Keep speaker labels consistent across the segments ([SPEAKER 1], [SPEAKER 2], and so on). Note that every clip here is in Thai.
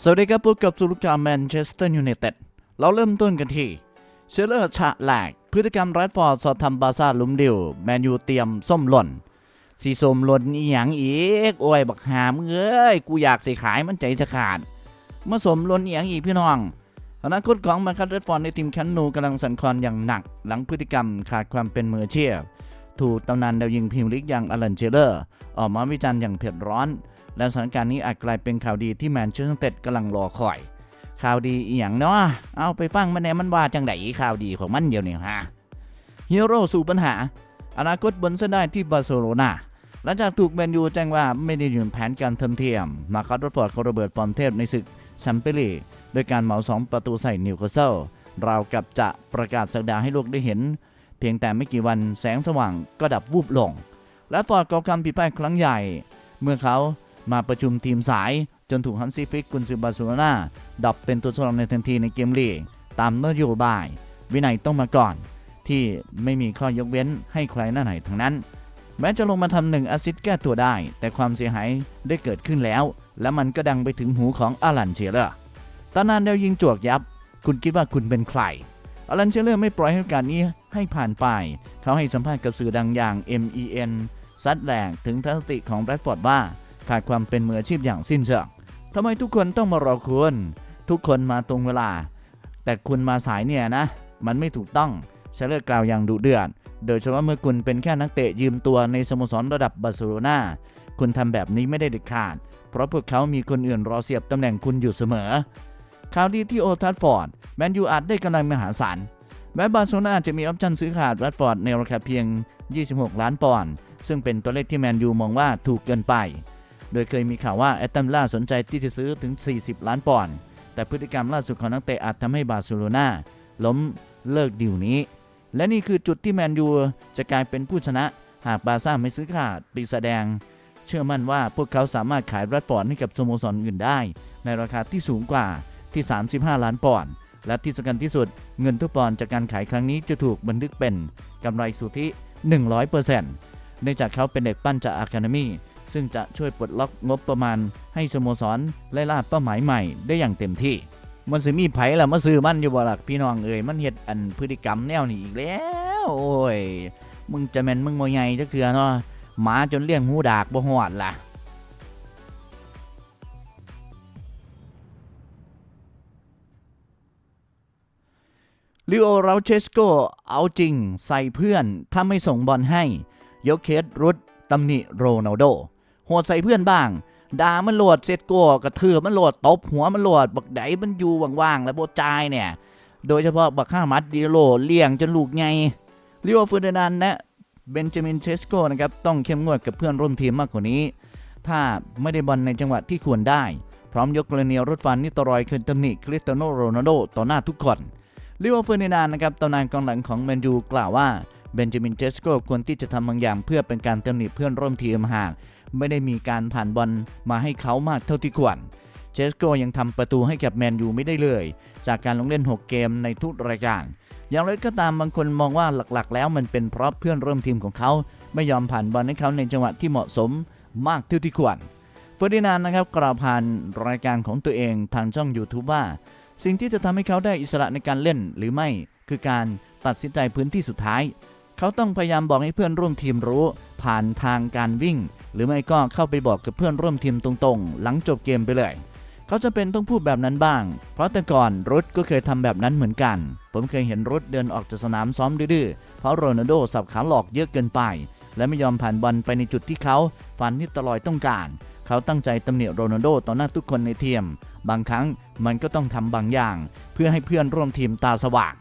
[SPEAKER 1] สวัสดีครับพบกับสุรุการแมนเชสเตอร์ยูไนเต็ดเราเริ่มต้นกันที่ เชลเลอร์ฉะแหลก พฤติกรรมแรดฟอร์ดสอดทำบาซ่าลุมเดิวแมนยูเตรียมส้มหล่น สีส้มหล่นอีหยังอีก โอ้ย บักหามเอ้ย กูอยากสิขายมันใจจะขาดเมื่อสมหล่นอีหยังอีกพี่น้องอนาคตของมาคัตเรดฟอร์ดในทีมแคนนูกำลังสั่นคลอนอย่างหนัก หลังพฤติกรรมขาดความเป็นมืออาชีพถูกตำนานดาวยิงพรีเมียร์ลีกอย่างอลันเชลเลอร์ ออกมาวิจารณ์อย่างเผ็ดร้อน และสถานการณ์นี้อาจกลายเป็นข่าวดีที่แมนเชสเตอร์เต็ดกำลังรอคอย ข่าวดีอีหยังเนาะเอาไปฟังมันแหน่มันว่าจังไดข่าวดีของมันเดียวนี่ฮะฮีโร่สู่ปัญหา อนาคตบนเส้นได้ที่บาร์เซโลนาหลังจากถูกแมนยูแจ้งว่าไม่ได้อยู่ในแผนการเทอมเทียม มาคัตรฟอร์ดเขาระเบิดฟอร์มเทพในศึกแชมเปี้ยนลีกโดยการเหมาสองประตูใส่นิวคาสเซิลราวกับจะประกาศสักดาให้โลกได้เห็น เพียงแต่ไม่กี่วันแสงสว่างก็ดับวูบลง และฟอร์ดก่อกรรผิดพลาดครั้งใหญ่ เมื่อเขา มาประชุมทีมสาย จนถูกฮันซีฟิกกุนซือบาร์เซโลนาดับเป็นตัวสำรองในทันทีในเกมลีกตามนโยบาย วินัยต้องมาก่อน ที่ไม่มีข้อยกเว้นให้ใครหน้าไหนทั้งนั้น แม้จะลงมาทำหนึ่งแอซิสต์แก้ตัวได้ แต่ความเสียหายได้เกิดขึ้นแล้ว และมันก็ดังไปถึงหูของอารันเชเลอร์ตอนนั้นเดวยิงจวกยับ คุณคิดว่าคุณเป็นใครอารันเชเลอร์ไม่ปล่อยให้การนี้ให้ผ่านไป เขาให้สัมภาษณ์กับสื่อดังอย่าง MEN ซัดแหลกถึงทัศนติของแบรดฟอร์ดว่า ขาดความเป็นมืออาชีพอย่างสิ้นเชิงทำไมทุกคนต้องมารอคุณ ทุกคนมาตรงเวลา แต่คุณมาสายเนี่ยนะ มันไม่ถูกต้องเชลเลอร์กล่าวอย่างดุเดือด โดยเฉพาะเมื่อคุณเป็นแค่นักเตะยืมตัวในสโมสรระดับบาร์เซโลนาคุณทำแบบนี้ไม่ได้เด็ดขาด เพราะพวกเขามีคนอื่นรอเสียบตำแหน่งคุณอยู่เสมอข่าวดีที่โอทัฟฟอร์ดแมนยูอาจได้กำลังมหาศาลแม้บาร์เซโลนาจะมีออปชั่นซื้อขาดแรดฟอร์ดในราคาเพียง 26 ล้านปอนด์ซึ่งเป็นตัวเลขที่แมนยูมองว่าถูกเกินไป โดยเคยมีข่าวว่าแอตตันล่าสนใจที่จะซื้อถึง 40 ล้านปอนด์แต่พฤติกรรมล่าสุดของนักเตะอาจทำให้บาร์เซโลนาล้มเลิกดีลนี้ และนี่คือจุดที่แมนยูจะกลายเป็นผู้ชนะ หากบาร์ซ่าไม่ซื้อขาดปีแสดง เชื่อมั่นว่าพวกเขาสามารถขายแรดฟอร์ดให้กับสโมสรอื่นได้ ในราคาที่สูงกว่าที่ 35 ล้านปอนด์และที่สำคัญที่สุดเงินทุกปอนด์จากการขายครั้งนี้จะถูกบันทึกเป็นกำไรสุทธิ 100%เนื่องจากเขาเป็นเด็กปั้นจากอะคาเดมี ซึ่งจะช่วยปลดล็อกงบประมาณ ให้สโมสรไล่ล่าเป้าหมายใหม่ได้อย่างเต็มที่ มันสิมีไผ่ล่ะมาซื้อมันอยู่บ่ล่ะพี่น้องเอ้ยมันเฮ็ดอันพฤติกรรมแนวนี้อีกแล้ว โอ้ย มึงจะแม่นมึงบ่ใหญ่จักเทื่อเนาะหมาจนเลี้ยงหูดากบ่ฮอดล่ะลิโอราเชสโกเอาจริงใส่เพื่อน ถ้าไม่ส่งบอลให้ ยกเคสรุดตำหนิโรนัลโด หดใส่เพื่อนบ้างด่ามันโหลดเซตโกกระเทือมันโหลดตบหัวมันโหลดบักไดมันอยู่ว่างๆแล้วโบจายเนี่ย โดยเฉพาะบักข้ามัดดีโลเลี้ยงจนลูกไงลิโอเฟอร์ดินานและเบนจามินเชสโกนะครับต้องเข้มงวดกับเพื่อนร่วมทีมมากกว่านี้ ถ้าไม่ได้บอลในจังหวะที่ควรได้ พร้อมยกกรณีรถฟันนิตรอยคืนตำหนิคริสเตียโนโรนัลโดต่อหน้าทุกคนลิโอเฟอร์ดินานนะครับตำนานกองหลังของแมนยูกล่าวว่าเบนจามินเจสโกควรที่จะทำบางอย่างเพื่อเป็นการตำหนิเพื่อนร่วมทีมหาก ไม่ได้มีการผ่านบอลมาให้เขามากเท่าที่ควรเจสโกยังทำประตูให้กับแมนยูไม่ได้เลย จากการลงเล่น 6 เกมในทุกรายการอย่างไรก็ตามบางคนมองว่าหลักๆ แล้วมันเป็นเพราะเพื่อนร่วมทีมของเขา ไม่ยอมผ่านบอลให้เขาในจังหวะที่เหมาะสมมากเท่าที่ควรเฟอร์ดินานนะครับกล่าวผ่านรายการของตัวเองทางช่อง YouTube ว่า สิ่งที่จะทำให้เขาได้อิสระในการเล่นหรือไม่ คือการตัดสินใจพื้นที่สุดท้าย เขาต้องพยายามบอกให้เพื่อนร่วมทีมรู้ ผ่านทางการวิ่ง หรือไม่ก็เข้าไปบอกกับเพื่อนร่วมทีมตรงๆ หลังจบเกมไปเลย เขาจะเป็นต้องพูดแบบนั้นบ้าง เพราะแต่ก่อนรุดก็เคยทำแบบนั้นเหมือนกัน ผมเคยเห็นรุดเดินออกจากสนามซ้อมดื้อๆเพราะโรนัลโดสับขาหลอกเยอะเกินไป และไม่ยอมผ่านบอลไปในจุดที่เขาฝันที่ตลอยต้องการ เขาตั้งใจตำหนิโรนัลโดต่อหน้าทุกคนในทีมบางครั้งมันก็ต้องทำบางอย่าง เพื่อให้เพื่อนร่วมทีมตาสว่าง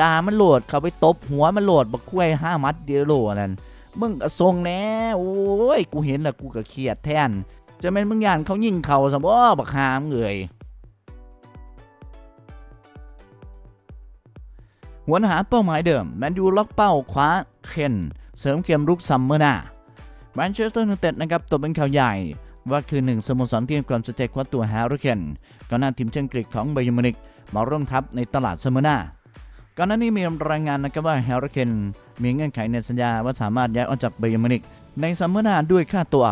[SPEAKER 1] ด่ามันโหลดเขาไปตบหัวมันโหลดบักคุ้ยห้ามัดเดียวโหลนั่น มึงก็ทรงแน่โอ้ยกูเห็นแล้วกูก็เครียดแทนจะเป็นมึงยานเขายิงเขาสมบ่บักหามเงยหัวหาเป้าหมายเดิมแมนยูล็อกเป้าคว้าเคนเสริมเกมรุกซัมเมอร์หน้าแมนเชสเตอร์ยูไนเต็ดนะครับตกเป็นข่าวใหญ่ว่าคือหนึ่งสโมสรที่มีความสนใจคว้าตัวแฮร์รี่เคนก่อนหน้าทีมเชนกรีกของไบย์มินิกมาร่วมทัพในตลาดซัมเมอร์หน้าก่อนหน้านี้มีรายงานนะครับว่าแฮร์รี่เคน มีเงื่อนไขในสัญญาว่าสามารถย้ายออกจากไบย์มินิกในซัมเมอร์หน้าด้วยค่าตัว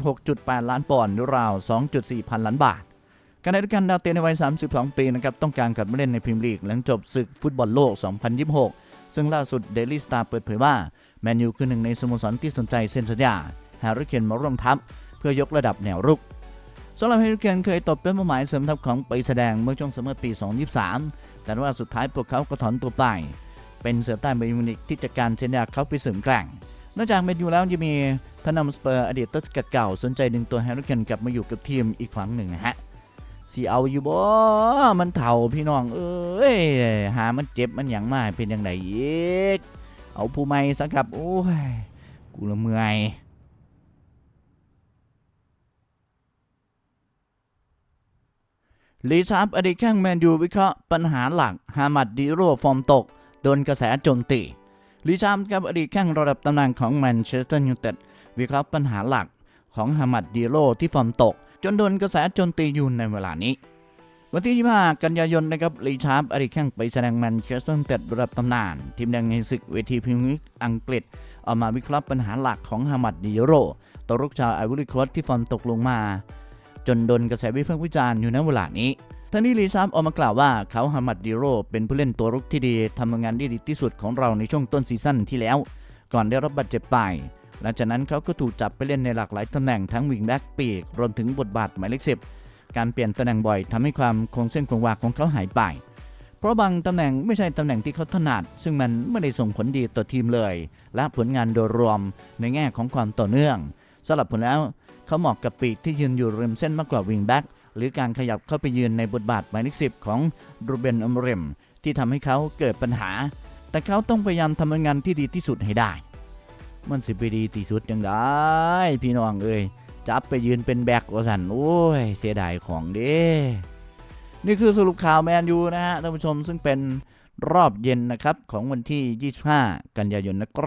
[SPEAKER 1] 56.8 ล้านปอนด์หรือราว 2.4 พันล้านบาทการได้กันดาวเตะในวัย 32 ปีนะครับต้องการกลับมาเล่นในพรีเมียร์ลีกหลังจบศึกฟุตบอลโลก 2026 ซึ่งล่าสุดเดลี่สตาร์เปิดเผยว่า แมนยูคือหนึ่งในสโมสรที่สนใจเซ็นสัญญาแฮร์รี่เคนมาร่วมทัพเพื่อยกระดับแนวรุกสำหรับแฮร์รี่เคนเคยตกเป็นเป้าหมายเสริมทัพของปีแสดงเมื่อช่วงซัมเมอร์ปี 2023 แต่ว่าสุดท้ายพวกเขาก็ถอนตัวไป เป็นเสือใต้เบย์มิวนิกที่จัดการเซนสัญญาเขาไปเสริมแกร่งนอกจากแมนยูแล้วยังมีทานำสเปอร์อดีตต้นสกัดเก่า สนใจดึงตัวแฮร์รี่เคนกลับมาอยู่กับทีมอีกครั้งหนึ่งนะฮะสีเอาอยู่บ่ มันเถ่าพี่น้อง เอ้ย หามันเจ็บมันอย่างมากเป็นยังไงอีก เอาผู้ไม่สักครับ โอ้ย กูละเมื่อยลีชาร์ปอดีตแข้งแมนยูวิเคราะห์ปัญหาหลักฮามัดดิโรฟอร์มตก โดนกระแสโจมตีลีชาร์ปกับอดีตแข้งระดับตำนานของแมนเชสเตอร์ยูไนเต็ดวิเคราะห์ปัญหาหลักของฮามัดดิโรที่ฟอร์มตก จนโดนกระแสโจมตีอยู่ในเวลานี้ วันที่ 25 กันยายนนะครับลีชาร์ปอดีตแข้งไปแสดงแมนเชสเตอร์ยูไนเต็ดระดับตำนาน ทีมแดงในศึกเวทีพรีเมียร์ลีกอังกฤษออกมาวิเคราะห์ปัญหาหลักของฮามัดดิโรตัวรุกชาวไอวอรี่โคสที่ฟอร์มตกลงมา จนโดนกระแสวิพากษ์วิจารณ์อยู่ในเวลานี้ ทั้งนี้ลีซามออกมากล่าวว่าเขาฮามัดดิโรเป็นผู้เล่นตัวรุกที่ดีทำงานได้ดีที่สุดของเราในช่วงต้นซีซั่นที่แล้ว ก่อนได้รับบาดเจ็บไปหลังจากนั้นเขาก็ถูกจับไปเล่นในหลากหลายตำแหน่งทั้งวิงแบ็กปีกรวมถึงบทบาทหมายเลขสิบการเปลี่ยนตำแหน่งบ่อยทำให้ความคงเส้นคงวาของเขาหายไป เพราะบางตำแหน่งไม่ใช่ตำแหน่งที่เขาถนัด ซึ่งมันไม่ได้ส่งผลดีต่อทีมเลย และผลงานโดยรวมในแง่ของความต่อเนื่องสำหรับผมแล้วเขาเหมาะกับปีกที่ยืนอยู่ริมเส้นมากกว่าวิงแบ็ก หรือการขยับเข้าไปยืนในบทบาทหมายเลขสิบของรูเบนอมเรม ที่ทำให้เขาเกิดปัญหา แต่เขาต้องพยายามทำงานที่ดีที่สุดให้ได้ มันสิไปดีที่สุดยังได้ พี่น้องเอ้ยจับไปยืนเป็นแบกว่าสันโอ้ยเสียดายของเด้นี่คือสรุปข่าวแมนยูนะฮะท่านผู้ชมซึ่งเป็นรอบเย็นนะครับของวันที่ 25 กันยายนนะครับ